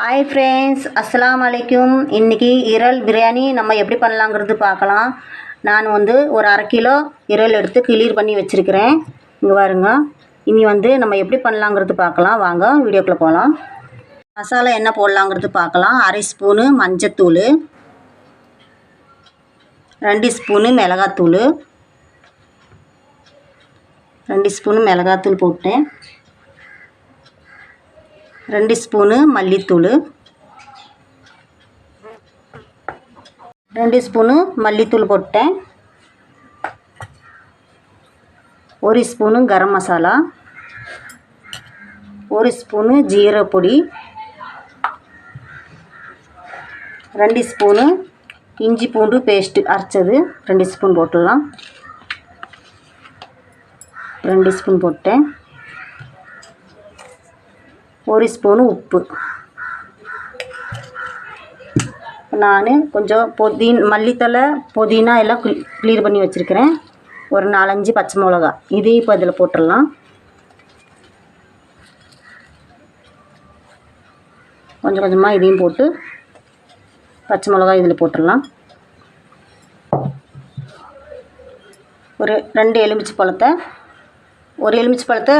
Hi friends அஸ்லாம் வலைக்கும் இன்றைக்கி இறல் பிரியாணி நம்ம எப்படி பண்ணலாங்கிறது பார்க்கலாம். நான் வந்து ஒரு அரை கிலோ இறல் எடுத்து கிளீர் பண்ணி வச்சுருக்கிறேன். இங்கே பாருங்க. இனி வந்து நம்ம எப்படி பண்ணலாங்கிறது பார்க்கலாம். வாங்க வீடியோக்குள்ளே போகலாம் மசாலா என்ன போடலாங்கிறது பார்க்கலாம். அரை ஸ்பூனு மஞ்சத்தூள். ரெண்டு ஸ்பூனு மிளகாத்தூள். ரெண்டு ஸ்பூனு மிளகாத்தூள் போட்டேன். ரெண்டு ஸ்பூனு மல்லித்தூள். ரெண்டு ஸ்பூனு மல்லித்தூள் போட்டேன். ஒரு ஸ்பூனு கரம் மசாலா. ஒரு ஸ்பூனு ஜீரப்பொடி ரெண்டு ஸ்பூனு இஞ்சி பூண்டு பேஸ்ட்டு அரைச்சது ரெண்டு ஸ்பூன் போட்டுடலாம். ரெண்டு ஸ்பூன் போட்டேன். ஒரு ஸ்பூனு உப்பு. நான் கொஞ்சம் புதின் மல்லித்தலை புதினா எல்லாம் க்ளீர் பண்ணி வச்சுருக்கிறேன். ஒரு நாலஞ்சு பச்சை மிளகா. இதையும் இப்போ இதில் போட்டுடலாம். கொஞ்சம் கொஞ்சமாக இதையும் போட்டு பச்சை மிளகா இதில் போட்டுடலாம். ஒரு ரெண்டு எலுமிச்சை பழத்தை ஒரு எலுமிச்சை பழத்தை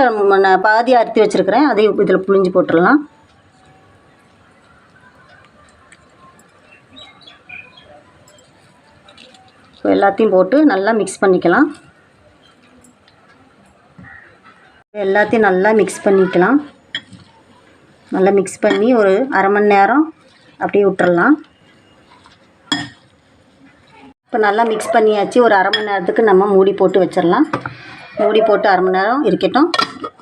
நான் பாதி அறுத்தி வச்சுருக்கிறேன். அதையும் இதில் புழிஞ்சு போட்டுடலாம். ஸோ எல்லாத்தையும் போட்டு நல்லா மிக்ஸ் பண்ணிக்கலாம். எல்லாத்தையும் நல்லா மிக்ஸ் பண்ணிக்கலாம். நல்லா மிக்ஸ் பண்ணி ஒரு அரை மணி நேரம் அப்படியே விட்டுறலாம். இப்போ நல்லா மிக்ஸ் பண்ணியாச்சு. ஒரு அரை மணி நேரத்துக்கு நம்ம மூடி போட்டு வச்சிடலாம். மூடி போட்டு அரை மணி நேரம் இருக்கட்டும்.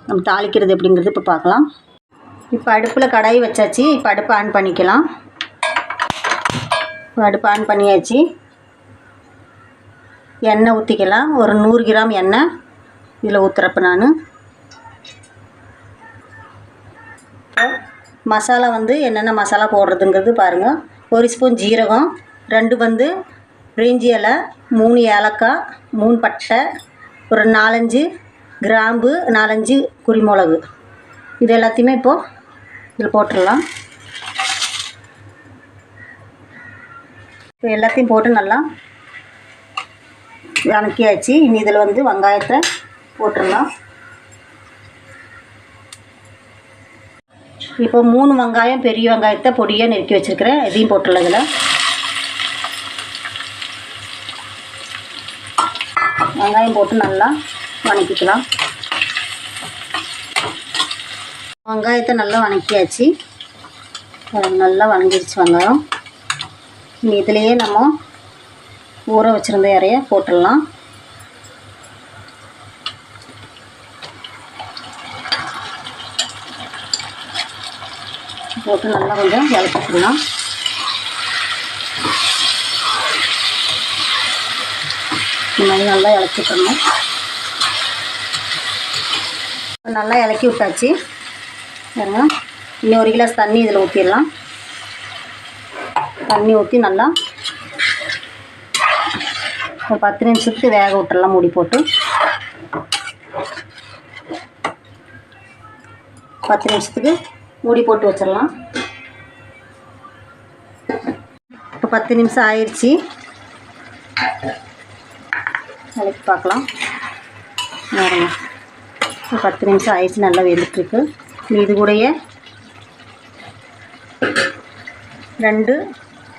நம்ம தாளிக்கிறது எப்படிங்கிறது இப்போ பார்க்கலாம். இப்போ அடுப்பில் கடாய் வச்சாச்சு. இப்போ அடுப்பு ஆன் பண்ணிக்கலாம். அடுப்பு ஆன் பண்ணியாச்சு. எண்ணெய் ஊற்றிக்கலாம் ஒரு நூறு கிராம் எண்ணெய் இதில் ஊற்றுறப்ப நான். மசாலா வந்து என்னென்ன மசாலா போடுறதுங்கிறது பாருங்கள் ஒரு ஸ்பூன் ஜீரகம் ரெண்டு வந்து பிரிஞ்சி இலை மூணு ஏலக்காய் மூணு பட்டை ஒரு நாலஞ்சு கிராம்பு நாலஞ்சு குருமிளகு. இது எல்லாத்தையுமே இப்போது இதில் போட்டுடலாம். இப்போ எல்லாத்தையும் போட்டு நல்லா வணக்கியாச்சு. இனி இதில் வந்து வெங்காயத்தை போட்டுடலாம். இப்போ மூணு வெங்காயம் பெரிய வெங்காயத்தை பொடியாக நெருக்கி வச்சுருக்கிறேன். இதையும் போட்டுடலாம் இதில். வெங்காயம் போட்டு நல்லா வணக்கிக்கலாம். வெங்காயத்தை நல்லா வணக்கியாச்சு. நல்லா வணங்கிடுச்சு வெங்காயம். இனி இதுலேயே நம்ம ஊற வச்சுருந்த இறைய போட்டுடலாம். போட்டு நல்லா கொஞ்சம் இலக்கிக்கலாம் இந்த மாதிரி நல்லா இலக்கிட்டுறணும் நல்லா இலக்கி விட்டாச்சு. பாருங்க. இன்னும் ஒரு கிளாஸ் தண்ணி இதில் ஊற்றிடலாம் தண்ணி ஊற்றி நல்லா ஒரு பத்து நிமிஷத்துக்கு வேக விட்டுறலாம் மூடி போட்டு. பத்து நிமிஷத்துக்கு மூடி போட்டு வச்சிடலாம். இப்போ பத்து நிமிஷம் ஆயிடுச்சு கலக்கி பார்க்கலாம். பாருங்க. இப்போ பத்து நிமிஷம் ஆயிடுச்சு நல்லா வெந்துட்டுருக்கு. இது கூடயே ரெண்டு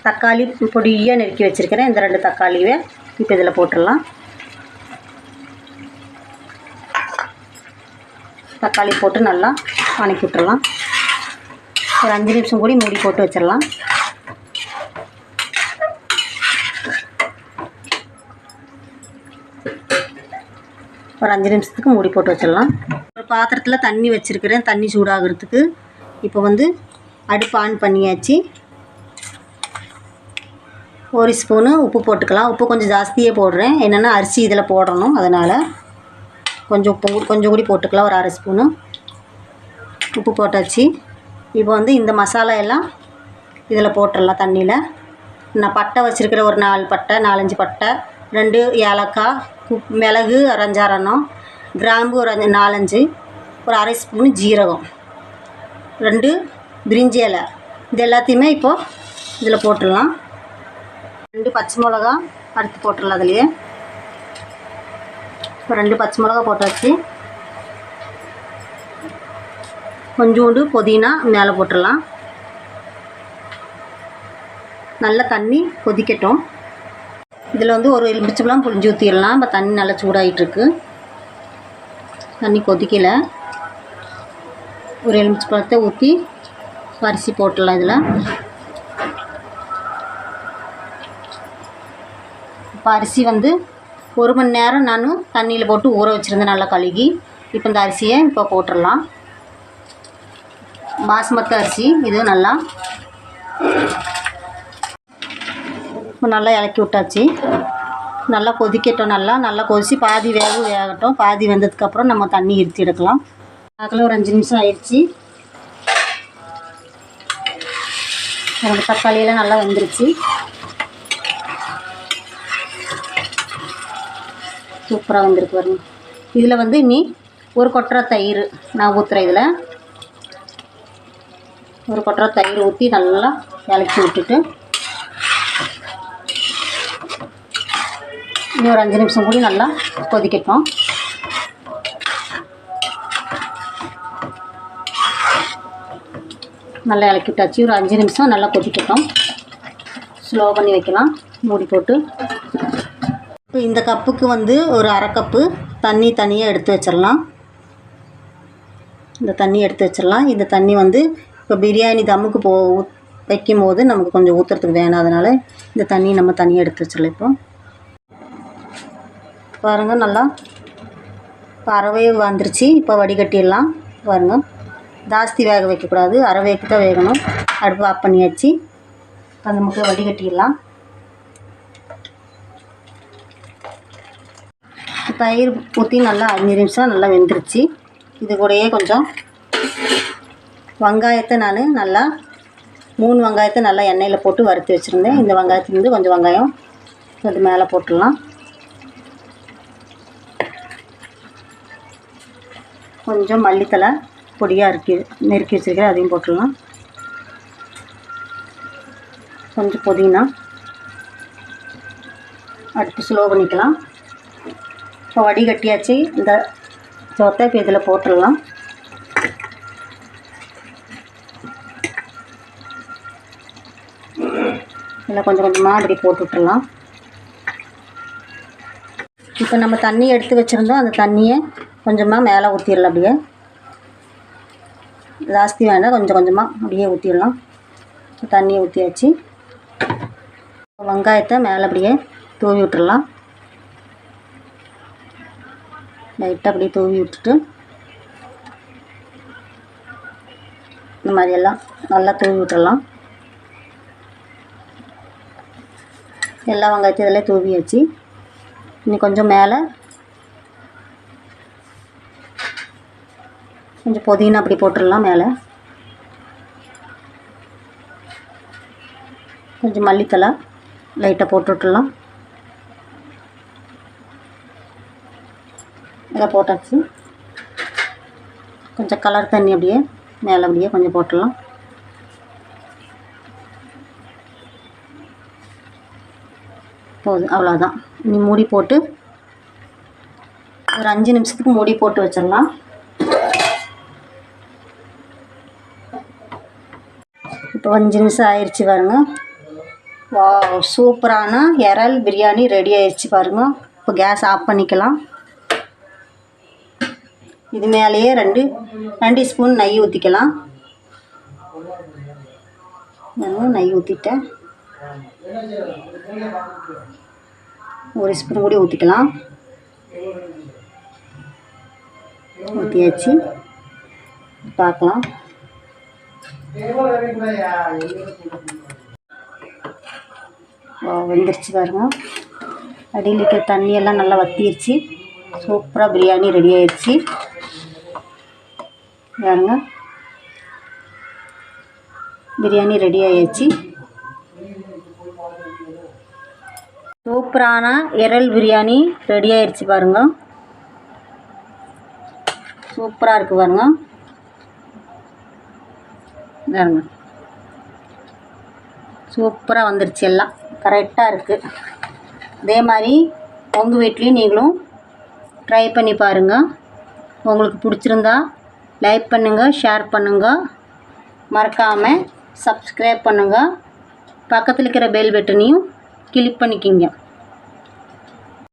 தக்காளி பொடியாக நெருக்கி வச்சுருக்கிறேன். இந்த ரெண்டு தக்காளியை இப்போ இதில் போட்டுடலாம். தக்காளி போட்டு நல்லா வணக்கி விட்டுடலாம் ஒரு அஞ்சு நிமிஷம் கூடி மூடி போட்டு வச்சிடலாம். ஒரு அஞ்சு நிமிஷத்துக்கு மூடி போட்டு வச்சிடலாம். ஒரு பாத்திரத்தில் தண்ணி வச்சுருக்கிறேன். தண்ணி சூடாகிறதுக்கு இப்போ வந்து அடுப்பு ஆன் பண்ணியாச்சு. ஒரு ஸ்பூனு உப்பு போட்டுக்கலாம். உப்பு கொஞ்சம் ஜாஸ்தியே போடுறேன். என்னென்னா அரிசி இதில் போடணும். அதனால் கொஞ்சம் உப்பு கொஞ்சம் கூடி போட்டுக்கலாம். ஒரு அரை ஸ்பூனு உப்பு போட்டாச்சு. இப்போ வந்து இந்த மசாலா எல்லாம் இதில் போட்டுடலாம் தண்ணியில். நான் பட்டை வச்சுருக்கிற ஒரு நாலு பட்டை நாலஞ்சு பட்டை ரெண்டு ஏலக்காய் மிளகு ஒரு அஞ்சாறெண்ணம் கிராம்பு ஒரு அஞ்சு நாலஞ்சு ஒரு அரை ஸ்பூனு ஜீரகம் ரெண்டு பிரிஞ்சி இலை. இது எல்லாத்தையுமே இப்போது இதில் போட்டுடலாம். ரெண்டு பச்சை மிளகா அடுத்து போட்டுடலாம் அதுலேயே. இப்போ ரெண்டு பச்சை மிளகா போட்டாச்சு. கொஞ்சோண்டு புதினா மேலே போட்டுடலாம். நல்லா தண்ணி கொதிக்கட்டும். இதில் வந்து ஒரு எலுமிச்சம்பழம் புளிஞ்சு ஊற்றிடலாம் இப்போ தண்ணி நல்லா சூடாகிட்டுருக்கு தண்ணி கொதிக்கலை. ஒரு எலுமிச்சம்பழத்தை ஊற்றி அரிசி போட்டுடலாம் இதில். இப்போ அரிசி வந்து ஒரு மணி நேரம் நான் தண்ணியில் போட்டு ஊற வச்சுருந்தேன் நல்லா கழுகி. இப்போ இந்த அரிசியை இப்போ போட்டுடலாம். பாஸ்மதி அரிசி இது நல்லா இப்போ நல்லா இலக்கி விட்டாச்சு. நல்லா கொதிக்கட்டும் நல்லா நல்லா கொதிச்சு பாதி வேக வேகட்டும். பாதி வெந்ததுக்கப்புறம் நம்ம தண்ணி இருத்தி எடுக்கலாம். அதில் ஒரு அஞ்சு நிமிஷம் ஆயிடுச்சு. ரெண்டு தக்காளியெல்லாம் நல்லா வெந்துருச்சு. சூப்பராக வந்திருக்கு பாருங்க. இதில் வந்து இனி ஒரு கொட்டரை தயிர் நான் ஊற்றுறேன் இதில். ஒரு கொட்டரை தயிர் ஊற்றி நல்லா இலக்கி விட்டுட்டு இன்னும் ஒரு அஞ்சு நிமிஷம் கூட நல்லா கொதிக்கட்டும். நல்லா இலக்கி விட்டாச்சு ஒரு அஞ்சு நிமிஷம் நல்லா கொதிக்கட்டும். ஸ்லோ பண்ணி வைக்கலாம். மூடி போட்டு. இப்போ இந்த கப்புக்கு வந்து ஒரு அரை கப்பு தண்ணி தனியாக எடுத்து வச்சிடலாம். இந்த தண்ணி எடுத்து வச்சிடலாம். இந்த தண்ணி வந்து இப்போ பிரியாணி தம்முக்கு போ வைக்கும் போது நமக்கு கொஞ்சம் ஊற்றுறதுக்கு வேணும். அதனால் இந்த தண்ணி நம்ம தனியாக எடுத்து வச்சிடலாம் இப்போ. பாருங்கள் நல்லா இப்போ அறவே வந்துருச்சு. இப்போ வடிகட்டிடலாம். பாருங்கள் ஜாஸ்தி வேக வைக்கக்கூடாது. அரை வேக்கு தான் வேகணும். அடுப்பு ஆஃப் பண்ணியாச்சு. இப்போ அந்த வடிகட்டிடலாம். தயிர் ஊற்றி நல்லா அஞ்சு நிமிஷம் நல்லா வெந்துருச்சு. இது கூடயே கொஞ்சம் வெங்காயத்தை நான் நல்லா மூணு வெங்காயத்தை நல்லா எண்ணெயில் போட்டு வறுத்து வச்சுருந்தேன். இந்த வெங்காயத்துலேருந்து கொஞ்சம் வெங்காயம் அது மேலே போட்டுடலாம். கொஞ்சம் மல்லித்தலை பொடியாக இருக்கு நெருக்கி வச்சுருக்கேன் அதையும் போட்டுடலாம். கொஞ்சம் புதினா. அடுத்து ஸ்லோ பண்ணிக்கலாம். இப்போ வடிகட்டியாச்சு இந்த சோத்தை இப்போ இதில் போட்டுடலாம். இதில் கொஞ்சம் கொஞ்சமாக அப்படி போட்டுவிட்டுடலாம் இப்போ நம்ம தண்ணி எடுத்து வச்சுருந்தோம் அந்த தண்ணியை கொஞ்சமாக மேலே ஊற்றிடலாம் அப்படியே. ஜாஸ்தி வேண்டாம் கொஞ்சம் கொஞ்சமாக அப்படியே ஊற்றிடலாம் தண்ணியை ஊற்றியாச்சு வெங்காயத்தை மேலே அப்படியே தூவி விட்டுடலாம் லைட்டாக அப்படியே தூவி விட்டுட்டு இந்த மாதிரியெல்லாம் நல்லா தூவி விட்டுறலாம். எல்லா வெங்காயத்தையும் இதில் தூவியாச்சு. இன்னும் கொஞ்சம் மேலே கொஞ்சம் புதினா அப்படி போட்டுடலாம் மேலே. கொஞ்சம் மல்லித்தலை லைட்டாக போட்டு விட்டுடலாம். இதை போட்டாச்சு. கொஞ்சம் கலர் தண்ணி அப்படியே மேலே அப்படியே கொஞ்சம் போட்டுடலாம். போதும் அவ்வளோதான் இனி மூடி போட்டு ஒரு அஞ்சு நிமிஷத்துக்கு மூடி போட்டு வச்சிடலாம் இப்போ அஞ்சு நிமிஷம் ஆயிடுச்சு பாருங்க. வா சூப்பரான இறால் பிரியாணி ரெடி ஆயிடுச்சு பாருங்க. இப்போ கேஸ் ஆஃப் பண்ணிக்கலாம். இது மேலேயே ரெண்டு ரெண்டு ஸ்பூன் நெய் ஊற்றிக்கலாம் நெய் ஊற்றிட்டேன் ஒரு ஸ்பூன் கூட ஊற்றிக்கலாம் ஊற்றியாச்சு பார்க்கலாம். வெந்துருச்சு பாருங்க. அடியில் இருக்கிற தண்ணியெல்லாம் நல்லா வத்திருச்சு. சூப்பராக பிரியாணி ரெடி ஆயிடுச்சு பாருங்க. பிரியாணி ரெடி ஆயிடுச்சு சூப்பரான இறல் பிரியாணி ரெடி ஆயிடுச்சு பாருங்க. சூப்பராக இருக்குது பாருங்க. பாருங்க. சூப்பராக வந்துருச்சு எல்லாம். கரெக்டாக இருக்குது அதே மாதிரி உங்கள் வீட்லேயும் நீங்களும் ட்ரை பண்ணி பாருங்கள் உங்களுக்கு பிடிச்சிருந்தா லைக் பண்ணுங்கள் ஷேர் பண்ணுங்கள் மறக்காமல் சப்ஸ்கிரைப் பண்ணுங்கள் பக்கத்தில் இருக்கிற பெல் பட்டனையும் கிளிக் பண்ணிக்கிங்க.